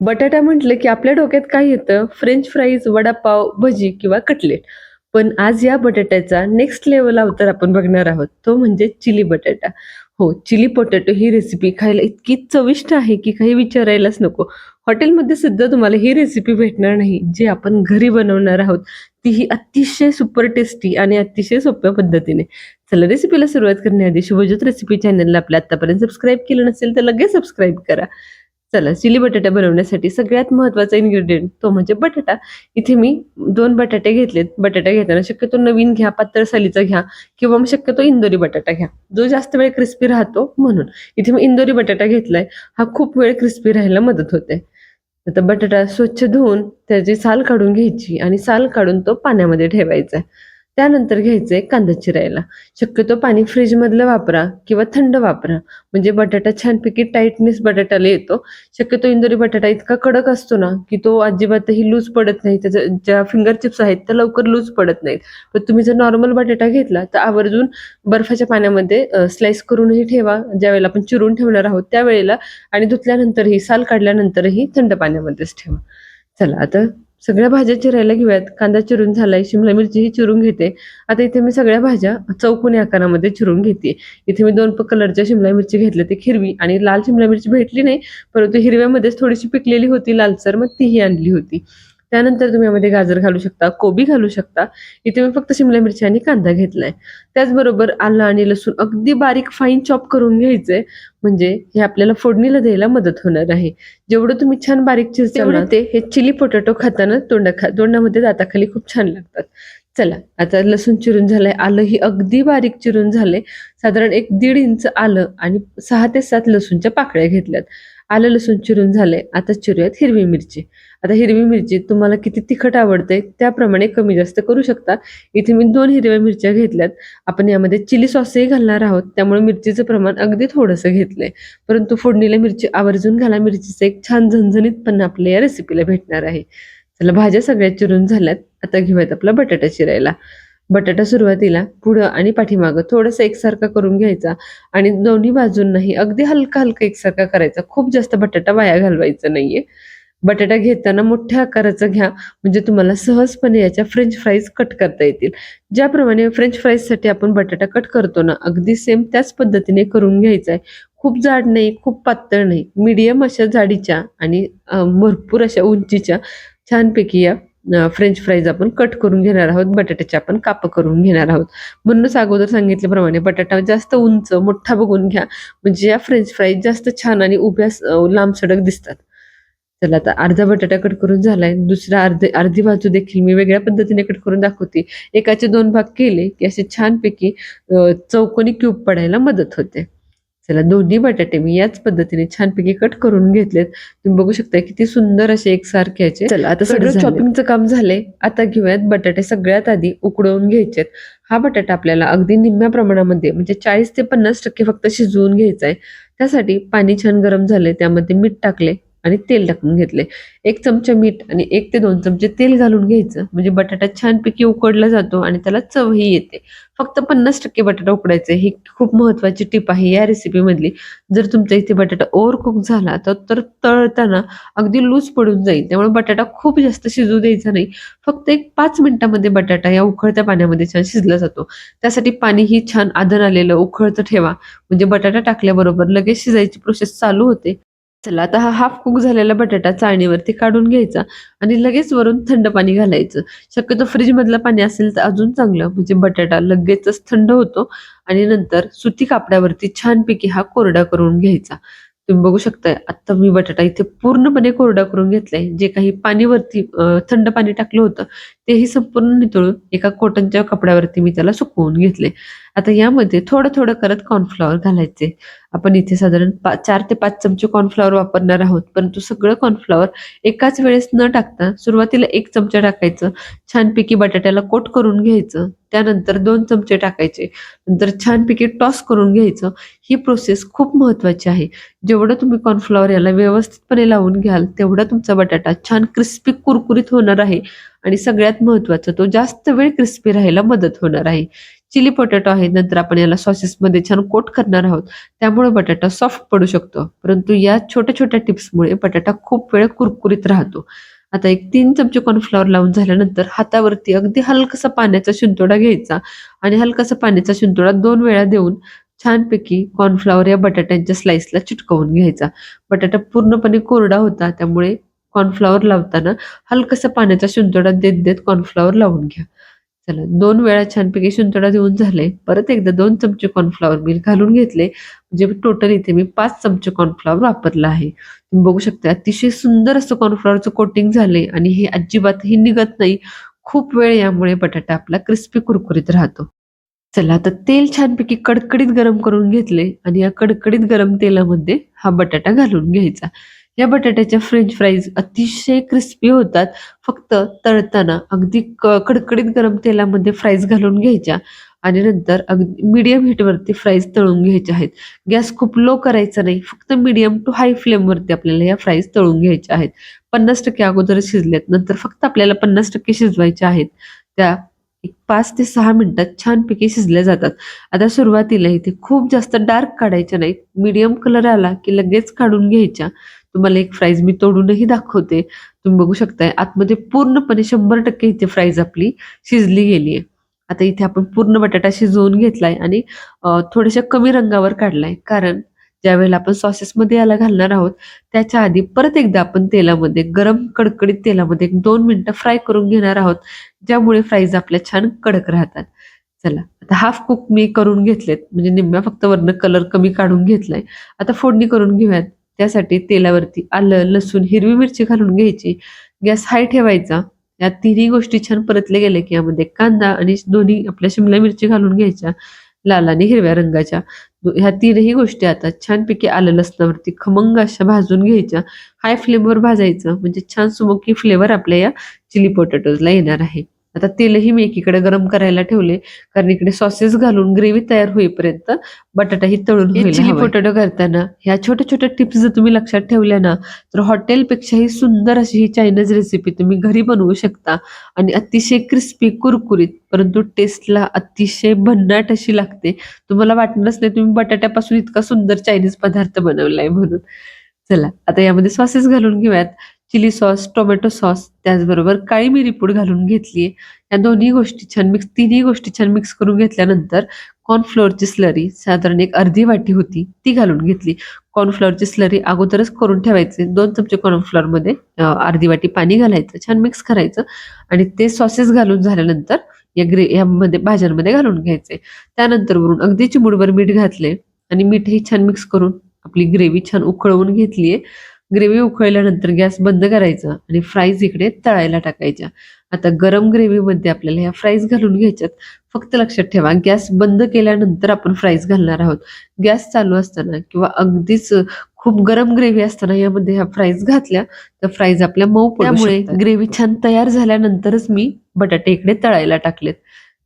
बटाटा म्हटलं की आपल्या डोक्यात काय येतं? फ्रेंच फ्राईज वडापाव भजी किंवा कटलेट. पण आज या बटाट्याचा नेक्स्ट लेवल अवतार आपण बघणार आहोत. तो म्हणजे चिली बटाटा. हो चिली पोटॅटो ही रेसिपी खायला इतकी चविष्ट आहे की काही विचारायलाच नको. हॉटेलमध्ये सुद्धा तुम्हाला ही रेसिपी भेटणार नाही. जी आपण घरी बनवणार आहोत तीही अतिशय सुपर टेस्टी आणि अतिशय सोप्या पद्धतीने. चला रेसिपीला सुरुवात करण्याआधी शुभज्योत रेसिपी चॅनलला आपल्या आतापर्यंत सबस्क्राईब केलं नसेल तर लगेच सबस्क्राईब करा. चला चिली बटाटा बनवण्यासाठी सगळ्यात महत्त्वाचा इन्ग्रेडियंट तो म्हणजे बटाटा. इथे मी दोन बटाटे घेतलेत. बटाटा घेताना शक्यतो नवीन घ्या पातळ सालीचा घ्या किंवा मग शक्यतो इंदोरी बटाटा घ्या. जो जास्त वेळ क्रिस्पी राहतो म्हणून. इथे मी इंदोरी बटाटा घेतलाय. हा खूप वेळ क्रिस्पी राहायला मदत होते. आता बटाटा स्वच्छ धुवून त्याची साल काढून घ्यायची आणि साल काढून तो पाण्यामध्ये ठेवायचा त्यानंतर घ्यायचंय कांदा चिरायला. शक्यतो पाणी फ्रीजमधलं वापरा किंवा थंड वापरा. म्हणजे बटाटा छानपैकी टाईटनेस बटाट्याला येतो. शक्यतो इंदोरी बटाटा इतका कडक असतो ना की तो अजिबातही लूज पडत नाही. त्याच्या ज्या फिंगर चिप्स आहेत त्या लवकर लूज पडत नाहीत. पण तुम्ही जर नॉर्मल बटाटा घेतला तर आवर्जून बर्फाच्या पाण्यामध्ये स्लाइस करूनही ठेवा. ज्यावेळेला आपण चिरून ठेवणार आहोत त्यावेळेला. आणि धुतल्यानंतरही साल काढल्यानंतरही थंड पाण्यामध्येच ठेवा. चला आता सगळ्या भाज्या चिरायला घेऊयात. कांदा चिरून झालाय शिमला मिरचीही चिरून घेते. आता इथे मी सगळ्या भाज्या चौकोनी आकारामध्ये चिरून घेते. इथे मी दोन कलरच्या शिमला मिरची घेतल्या ती हिरवी आणि लाल शिमला मिरची भेटली नाही परंतु हिरव्यामध्येच थोडीशी पिकलेली होती लालसर मग तीही आणली होती. त्यानंतर तुम्ही यामध्ये गाजर घालू शकता कोबी घालू शकता. इथे मी फक्त शिमला मिरची आणि कांदा घेतलाय. त्याचबरोबर आलं आणि लसूण अगदी बारीक फाईन चॉप करून घ्यायचंय. म्हणजे हे आपल्याला फोडणीला द्यायला मदत होणार आहे. जेवढं तुम्ही छान बारीक ना ते. हे चिली पोटॅटो खाताना तोंडा खा तोंडामध्ये दाताखाली खूप छान लागतात. चला आता लसूण चिरून झालंय आलं ही अगदी बारीक चिरून झाले साधारण एक दीड इंच आलं आणि सहा ते सात लसूणच्या पाकळ्या घेतल्यात. आलं लसूण चिरून झालंय. आता चिरूयात हिरवी मिरची. आता हिरवी मिरची तुम्हाला किती तिखट आवडते त्याप्रमाणे कमी जास्त करू शकता. इथे मी दोन हिरव्या मिरच्या घेतल्यात. आपण यामध्ये चिली सॉसही घालणार आहोत. त्यामुळे मिरचीचं प्रमाण अगदी थोडंसं घेतलंय. परंतु फोडणीला मिरची आवर्जून घाला. मिरचीचं एक छान झणझणीत पण आपल्या या रेसिपीला भेटणार आहे. चला भाज्या सगळ्या चिरून झाल्यात. आता घेऊयात आपला बटाटा चिरायला. बटाटा सुरुवातीला पुढं आणि पाठीमागं थोडंसं एकसारखा करून घ्यायचा आणि दोन्ही बाजूंनाही अगदी हलका हलका एकसारखा करायचा. खूप जास्त बटाटा वाया घालवायचा नाहीये. बटाटा घेताना मोठ्या आकाराचा घ्या म्हणजे तुम्हाला सहजपणे याच्या फ्रेंच फ्राईज कट करता येतील. ज्याप्रमाणे फ्रेंच फ्राईजसाठी आपण बटाटा कट करतो ना अगदी सेम त्याच पद्धतीने करून घ्यायचा आहे खूप जाड नाही खूप पातळ नाही मीडियम अशा जाडीच्या आणि भरपूर अशा उंचीच्या छानपैकी या फ्रेंच फ्राईज आपण कट करून घेणार आहोत बटाट्याचे आपण काप करून घेणार आहोत. म्हणूनच अगोदर सांगितल्याप्रमाणे बटाटा जास्त उंच मोठा बघून घ्या. म्हणजे या फ्रेंच फ्राईज जास्त छान आणि उभ्या लांब सडक दिसतात. चला आता अर्धा बटाटा कट करून झालाय. दुसरा अर्धे अर्धी बाजू देखील मी वेगळ्या पद्धतीने कट करून दाखवते. एकाचे दोन भाग केले की असे छानपैकी चौकोनी क्यूब पडायला मदत होते. चला दोन्ही बटाटे मी याच पद्धतीने छानपैकी कट करून घेतलेत. तुम्ही बघू शकता किती सुंदर असे एकसारखे याचे चला आता सगळं. चॉपिंगचं काम झालंय. आता घेऊयात बटाटे सगळ्यात आधी उकडवून घ्यायचेत. हा बटाटा आपल्याला अगदी निम्म्या प्रमाणामध्ये म्हणजे चाळीस ते पन्नास टक्के फक्त शिजवून घ्यायचा आहे त्यासाठी पाणी छान गरम झाले त्यामध्ये मीठ टाकले आणि तेल टाकून घेतले एक चमचा मीठ आणि एक ते दोन चमचे तेल घालून घ्यायचं. म्हणजे बटाटा छानपैकी उकडला जातो आणि त्याला चवही येते. फक्त पन्नास टक्के बटाटा उकडायचे ही खूप महत्वाची टीप आहे या रेसिपी मधली. जर तुमच्या इथे बटाटा ओव्हर कुक झाला तर तर तळताना अगदी लूज पडून जाईल. त्यामुळे बटाटा खूप जास्त शिजू द्यायचा नाही. फक्त एक पाच मिनिटामध्ये बटाटा या उकळत्या पाण्यामध्ये छान शिजला जातो. त्यासाठी पाणी ही छान आदर आलेलं उकळतं ठेवा. म्हणजे बटाटा टाकल्याबरोबर लगेच शिजायची प्रोसेस चालू होते. चला आता हा हाफ कुक झालेला बटाटा चाळणीवरती काढून घ्यायचा आणि लगेच वरून थंड पाणी घालायचं. शक्यतो फ्रीजमधलं पाणी असेल तर अजून चांगलं म्हणजे बटाटा लगेचच थंड होतो आणि नंतर सुती कापड्यावरती छानपैकी हा कोरडा करून घ्यायचा. तुम्ही बघू शकताय आता मी बटाटा इथे पूर्णपणे कोरडा करून घेतलाय. जे काही पाणीवरती थंड पाणी टाकलं होतं तेही संपूर्ण नितळून एका कॉटनच्या कपड्यावरती मी त्याला सुकवून घेतले. आता यामध्ये थोडं थोडं करत कॉर्नफ्लॉवर घालायचे. आपण इथे साधारण पा चार ते पाच चमचे कॉर्नफ्लॉवर वापरणार आहोत. परंतु सगळं कॉर्नफ्लॉवर एकाच वेळेस न टाकता सुरुवातीला एक चमचा टाकायचं छानपैकी बटाट्याला कोट करून घ्यायचं त्यानंतर दोन चमचे टाकायचे नंतर छानपैकी टॉस करून घ्यायचं. ही प्रोसेस खूप महत्वाची आहे. जेवढं तुम्ही कॉर्नफ्लॉवर याला व्यवस्थितपणे लावून घ्याल तेवढा तुमचा बटाटा छान क्रिस्पी कुरकुरीत होणार आहे. आणि सगळ्यात महत्वाचं तो जास्त वेळ क्रिस्पी राहायला मदत होणार आहे. चिली पोटॅटो आहे नंतर आपण याला सॉसेसमध्ये छान कोट करणार आहोत. त्यामुळे बटाटा सॉफ्ट पडू शकतो. परंतु या छोट्या छोट्या टिप्समुळे बटाटा खूप वेळ कुरकुरीत राहतो. आता एक तीन चमचे कॉर्नफ्लॉवर लावून झाल्यानंतर हातावरती अगदी हलकासा पाण्याचा शिंतोडा घ्यायचा आणि हलकासा पाण्याचा शिंतोडा दोन वेळा देऊन छानपैकी कॉर्नफ्लॉवर या बटाट्यांच्या स्लाइसला चिटकवून घ्यायचा. बटाटा पूर्णपणे कोरडा होता त्यामुळे कॉर्नफ्लॉवर लावताना हलकसं पाण्याचा शिंतोडा देत देत कॉर्नफ्लॉवर लावून घ्या. चला दोन वेळा छानपैकी शिंतोडा देऊन झाले. परत एकदा दोन चमचे कॉर्नफ्लॉवर मी घालून घेतले. म्हणजे टोटल इथे मी पाच चमचे कॉर्नफ्लॉवर वापरला आहे. तुम्ही बघू शकता अतिशय सुंदर असं कॉर्नफ्लॉवरचं कोटिंग झाले आणि हे अजिबातही निघत नाही. खूप वेळ यामुळे बटाटा आपला क्रिस्पी कुरकुरीत राहतो. चला आता तेल छानपैकी कडकडीत गरम करून घेतले आणि या कडकडीत गरम तेलामध्ये हा बटाटा घालून घ्यायचा. या बटाट्याच्या फ्रेंच फ्राईज अतिशय क्रिस्पी होतात. फक्त तळताना अगदी क- कडकडीत गरम तेलामध्ये फ्राईज घालून घ्यायच्या आणि नंतर अगदी मीडियम हीटवरती फ्राईज तळून घ्यायच्या आहेत. गॅस खूप लो करायचा नाही फक्त मीडियम टू हाय फ्लेमवरती आपल्याला या फ्राईज तळून घ्यायच्या आहेत. पन्नास टक्के अगोदर शिजल्यात नंतर फक्त आपल्याला पन्नास टक्के शिजवायच्या आहेत. त्या एक पाच ते सहा मिनिटात छानपैकी शिजल्या जातात. आता सुरुवातीला इथे खूप जास्त डार्क काढायच्या नाहीत. मीडियम कलर आला की लगेच काढून घ्यायच्या. तुम्हाला एक फ्राईज मी तोडूनही दाखवते. तुम्ही बघू शकताय आतमध्ये पूर्णपणे शंभर टक्के इथे फ्राईज आपली शिजली गेली आहे. आता इथे आपण पूर्ण बटाटा शिजवून घेतलाय आणि थोड्याशा कमी रंगावर काढलाय. कारण ज्यावेळेला आपण सॉसेसमध्ये याला घालणार आहोत त्याच्या आधी परत एकदा आपण तेलामध्ये गरम कडकडीत तेलामध्ये एक दोन मिनिटं फ्राय करून घेणार आहोत ज्यामुळे फ्राईज आपल्या छान कडक राहतात. चला आता हाफ कुक मी करून घेतलेत म्हणजे निम्म्या फक्त वरनं कलर कमी काढून घेतलाय. आता फोडणी करून घेऊयात. त्यासाठी तेलावरती आलं लसूण हिरवी मिरची घालून घ्यायची. गॅस हाय ठेवायचा. या तिन्ही गोष्टी छान परतले गेले की यामध्ये कांदा आणि दोन्ही आपल्या शिमला मिरची घालून घ्यायच्या. लाल आणि हिरव्या रंगाच्या ह्या तीनही गोष्टी आता छानपैकी आलं लसणावरती खमंग अशा भाजून घ्यायच्या. हाय फ्लेमवर भाजायचं. म्हणजे छान सुमोकी फ्लेवर आपल्या या चिली पोटॅटोजला येणार आहे. आता तेलही मी एकीकडे गरम करायला ठेवले कारण इकडे सॉसेस घालून ग्रेव्ही तयार होईपर्यंत बटाटाही तळून हे चिली. पोटॅटो करताना ह्या छोट्या छोट्या टिप्स जर तुम्ही लक्षात ठेवल्या ना तर हॉटेलपेक्षाही सुंदर अशी ही चायनीज रेसिपी तुम्ही घरी बनवू शकता. आणि अतिशय क्रिस्पी कुरकुरीत परंतु टेस्टला अतिशय भन्नाट अशी लागते. तुम्हाला वाटणारच नाही तुम्ही बटाट्यापासून इतका सुंदर चायनीज पदार्थ बनवलाय म्हणून. चला आता यामध्ये सॉसेस घालून घेऊयात. चिली सॉस टोमॅटो सॉस त्याचबरोबर काळी मिरी पूड घालून घेतली या दोन्ही गोष्टी छान मिक्स तिन्ही गोष्टी छान मिक्स करून घेतल्यानंतर कॉर्नफ्लोअरची स्लरी साधारण एक अर्धी वाटी होती ती घालून घेतली. कॉर्नफ्लॉवरची स्लरी अगोदरच करून ठेवायचे. दोन चमचे कॉर्नफ्लॉवरमध्ये अर्धी वाटी पाणी घालायचं छान मिक्स करायचं आणि ते सॉसेस घालून झाल्यानंतर या ग्रे यामध्ये भाज्यांमध्ये घालून घ्यायचे. त्यानंतर वरून अगदी चिमुडभर मीठ घातले आणि मीठही छान मिक्स करून आपली ग्रेव्ही छान उकळवून घेतलीये. ग्रेव्ही उकळल्यानंतर गॅस बंद करायचा आणि फ्राईज इकडे तळायला टाकायच्या. आता गरम ग्रेव्हीमध्ये आपल्याला ह्या फ्राईज घालून घ्यायच्यात. फक्त लक्षात ठेवा गॅस बंद केल्यानंतर आपण फ्राईज घालणार आहोत. गॅस चालू असताना किंवा अगदीच खूप गरम ग्रेव्ही असताना यामध्ये ह्या फ्राईज घातल्या तर फ्राईज आपल्या मऊ पडू त्यामुळे. ग्रेव्ही छान तयार झाल्यानंतरच मी बटाटे इकडे तळायला टाकलेत.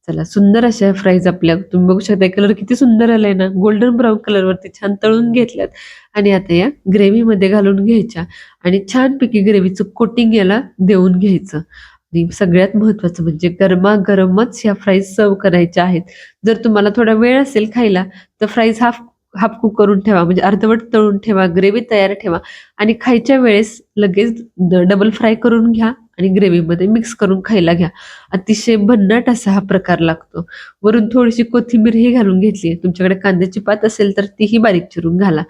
चला सुंदर अशा फ्राईज आपल्या. तुम्ही बघू शकता कलर किती सुंदर आलाय ना. गोल्डन ब्राऊन कलर वरती छान तळून घेतल्यात. आणि आता या ग्रेव्ही मध्ये घालून घ्यायच्या. आणि छानपैकी ग्रेव्हीचं कोटिंग याला देऊन घ्यायचं. आणि सगळ्यात महत्वाचं म्हणजे गरमागरमच ह्या फ्राईज सर्व करायच्या आहेत. जर तुम्हाला थोडा वेळ असेल खायला तर फ्राईज हाफ हाफ कुक करून ठेवा. म्हणजे अर्धवट तळून ठेवा ग्रेव्ही तयार ठेवा. आणि खायच्या वेळेस लगेच डबल फ्राय करून घ्या. आणि ग्रेव्हीमध्ये मिक्स करून खायला घ्या. अतिशय भन्नाट असा हा प्रकार लागतो. वरून थोडीशी कोथिंबीर ही घालून घेतली. तुमच्याकडे कांद्याची पात असेल तर तीही बारीक चिरून घाला.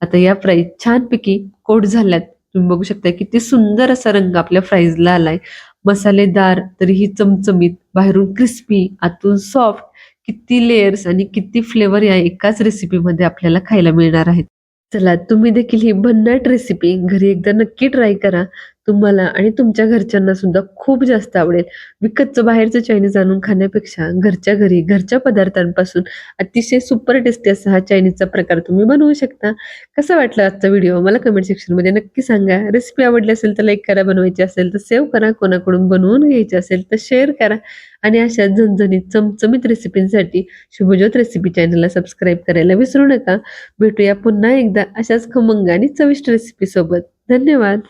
आता या फ्राईज छानपैकी कोट झाल्यात. तुम्ही बघू शकता किती सुंदर असा रंग आपल्या फ्राईजला आलाय. मसालेदार तरीही चमचमीत बाहेरून क्रिस्पी आतून सॉफ्ट किती लेयर्स आणि किती फ्लेवर या एकाच रेसिपीमध्ये आपल्याला खायला मिळणार आहेत. चला तुम्ही देखील ही भन्नाट रेसिपी घरी एकदा नक्की ट्राय करा. तुम्हाला आणि तुमच्या घरच्यांना सुद्धा खूप जास्त आवडेल. विकतचं बाहेरचं चायनीज आणून खाण्यापेक्षा घरच्या घरी घरच्या पदार्थांपासून अतिशय सुपर टेस्टी असा हा चायनीजचा प्रकार तुम्ही बनवू शकता. कसा वाटला आजचा व्हिडिओ मला कमेंट सेक्शनमध्ये नक्की सांगा. रेसिपी आवडली असेल तर लाईक करा. बनवायची असेल तर सेव्ह करा. कोणाकडून बनवून घ्यायची असेल तर शेअर करा. आणि अशा झणझणीत चमचमीत रेसिपींसाठी शुभज्योत रेसिपी चॅनलला सबस्क्राईब करायला विसरू नका. भेटूया पुन्हा एकदा अशाच खमंग आणि चविष्ट रेसिपीसोबत धन्यवाद.